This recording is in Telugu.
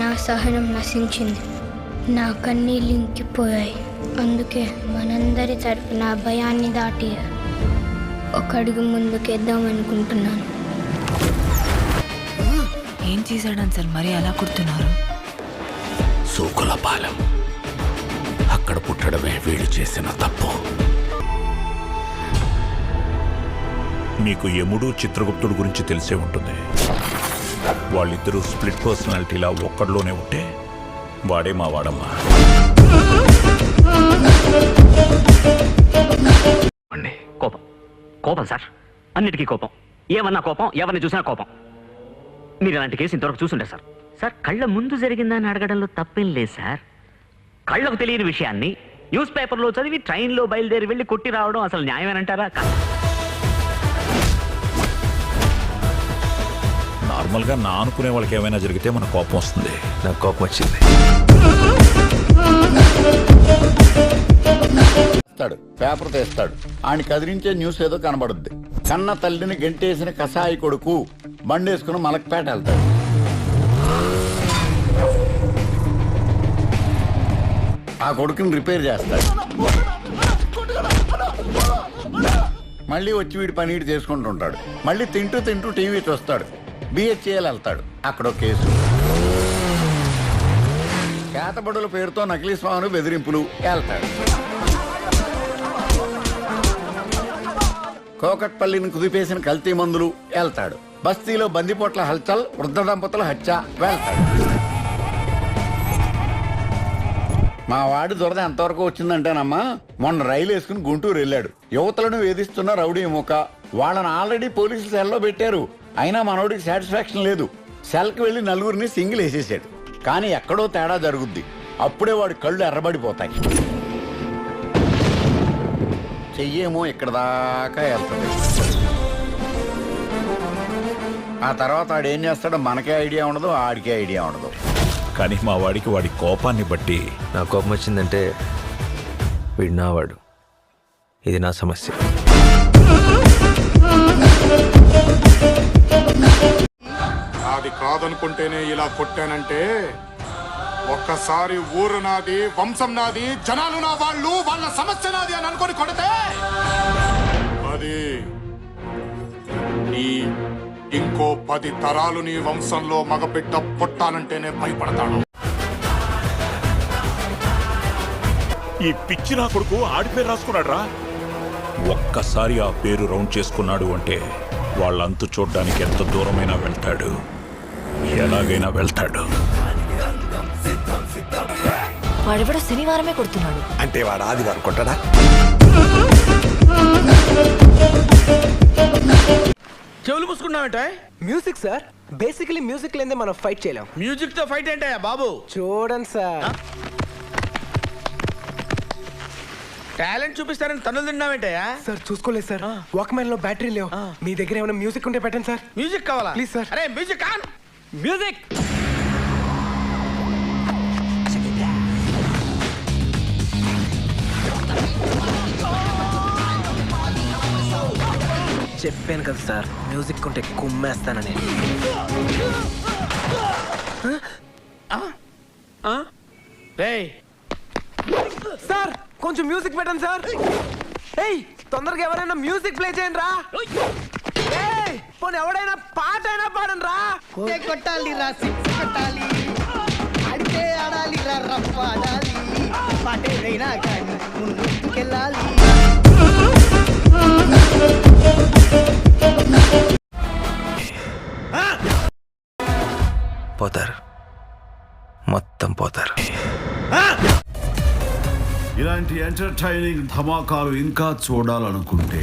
నా సహనం నశించింది. నా కన్నీళ్ళు ఇంకిపోయాయి అందుకే మనందరి తరపున ఆ భయాన్ని దాటి ఒక అడుగు ముందుకేద్దాం అనుకుంటున్నాను. ఏం చేశాడని సార్? మరి అలా కుడుతున్నారు? సూకులపాలెం. అక్కడ పుట్టడమే వీడు చేసిన తప్పు. మీకు యముడు చిత్రగుప్తుడు గురించి తెలిసే ఉంటుంది. వాళ్ళిద్దరూ స్ప్లిట్ పర్సనాలిటీలా ఒక్కడిలోనే ఉంటే వాడే మా వాడమ్మా. అండి కోపం. కోపం సార్. అన్నిటికీ కోపం. ఏమన్నా కోపం ఎవరిని చూసినా కోపం. మీరు ఇలాంటి కేసు ఇంతవరకు చూసుంటారు సార్. సార్ కళ్ళ ముందు జరిగిందని అడగడంలో తప్పేం లేదు సార్. కళ్ళకు తెలియని విషయాన్ని న్యూస్ పేపర్లో చదివి ట్రైన్లో బయలుదేరి వెళ్ళి కొట్టి రావడం అసలు న్యాయమేనంటారా? నార్మల్గా నా అనుకునే వాళ్ళకి ఏమైనా జరిగితే మన కోపం వస్తుంది. నాకు కోపం వచ్చింది. తెస్తాడు పేపర్ తెస్తాడు. ఆయన కదిలించే న్యూస్ ఏదో కనబడుద్ది. కన్న తల్లిని గెంటేసిన కసాయి కొడుకు బండేసుకుని మలక్పేట వెళ్తాడు. ఆ కొడుకుని రిపేర్ చేస్తాడు. మళ్ళీ వచ్చి వీడి పని వీడు చేసుకుంటుంటాడు. మళ్ళీ తింటూ తింటూ టీవీ చూస్తాడు. బిహెచ్ఏల్ వెళ్తాడు. అక్కడ కేసు. కేతబడుల పేరుతో నకిలీ స్వామిని బెదిరింపులు వెళ్తాడు. కోకట్పల్లిని కుదిపేసిన కల్తీ మందులు వెళ్తాడు. బస్తీలో బందిపోట్ల హల్చల్ వృద్ధ దంపతుల హత్య వెళ్తాడు. మా వాడి దురద ఎంతవరకు వచ్చిందంటేనమ్మా మొన్న రైలు వేసుకుని గుంటూరు వెళ్ళాడు. యువతలను వేధిస్తున్న రౌడీ ముఖ వాళ్ళని ఆల్రెడీ పోలీసులు సెల్లో పెట్టారు. అయినా మనోడికి సాటిస్ఫాక్షన్ లేదు. సెల్కి వెళ్ళి నలుగురిని సింగిల్ వేసేసాడు. కానీ ఎక్కడో తేడా జరుగుద్ది. అప్పుడే వాడి కళ్ళు ఎర్రబడిపోతాయి. చెయ్యేమో ఇక్కడ దాకా వెళ్తుంది. ఆ తర్వాత ఆడు ఏం చేస్తాడో మనకే ఐడియా ఉండదు ఆడికే ఐడియా ఉండదు. కానీ మా వాడికి వాడి కోపాన్ని బట్టి నాకు కోపం వచ్చిందంటే వీడు నావాడు. ఇది నా సమస్య. కొట్టానంటే ఒక్కసారి ఊరు నాది వంశం నాది జనాలు నా వాళ్ళు వాళ్ళ సమస్య నాది అని అనుకొని కొడితే అది నీ ఇంకో పది తరాలు నీ వంశంలో మగబిడ్డ పుట్టాలంటేనే భయపడతాడు. ఈ పిచ్చి నా కొడుకు ఆడి పేరు రాసుకున్నాడు రా ఒక్కసారి ఆ పేరు రౌండ్ చేసుకున్నాడు అంటే వాళ్ళంతు చూడ్డానికి ఎంత దూరమైనా వెళ్తాడు. ఎలాగైనా వెళ్తాడు. వాడెవడో శనివారమే కొడుతున్నాడు. అంటే వాడు ఆదివారం కొట్టడా? చెవులు మూసుకున్నావంటే? Music sir. బేసికలీ మ్యూజిక్ లేదే మనం ఫైట్ చేయలేం. మ్యూజిక్తో ఫైట్ ఏంటయ్యా బాబు? చూడండి సార్. టాలెంట్ చూపిస్తారని తనులు తిన్నావేంటయ్యా? సార్ చూసుకోలేదు సార్. వాక్మెన్లో బ్యాటరీ లేవు. మీ దగ్గర ఏమైనా మ్యూజిక్ ఉంటే పెట్టండి సార్. మ్యూజిక్ కావాలా? Please, sir. అరే మ్యూజిక్ ఆన్! మ్యూజిక్! చెప్పాను కదా సార్ మ్యూజిక్ ఉంటే కుమ్మేస్తానని. సార్ కొంచెం మ్యూజిక్ పెట్టండి సార్. ఏయ్ తొందరగా ఎవరైనా మ్యూజిక్ ప్లే చేయండి రా. పోనీ ఎవడైనా పాట అయినా పాడండి రా కొట్టాలి రా సిక్స్ కొట్టాలి. ఆడితే ఆడాలి రా రఫ్ ఆడాలి. పాటేదైనా కానీ ముందుకెళ్ళాలి. పోతారు. మొత్తం పోతారు. ఇలాంటి ఎంటర్టైనింగ్ ధమాకాలు ఇంకా చూడాలనుకుంటే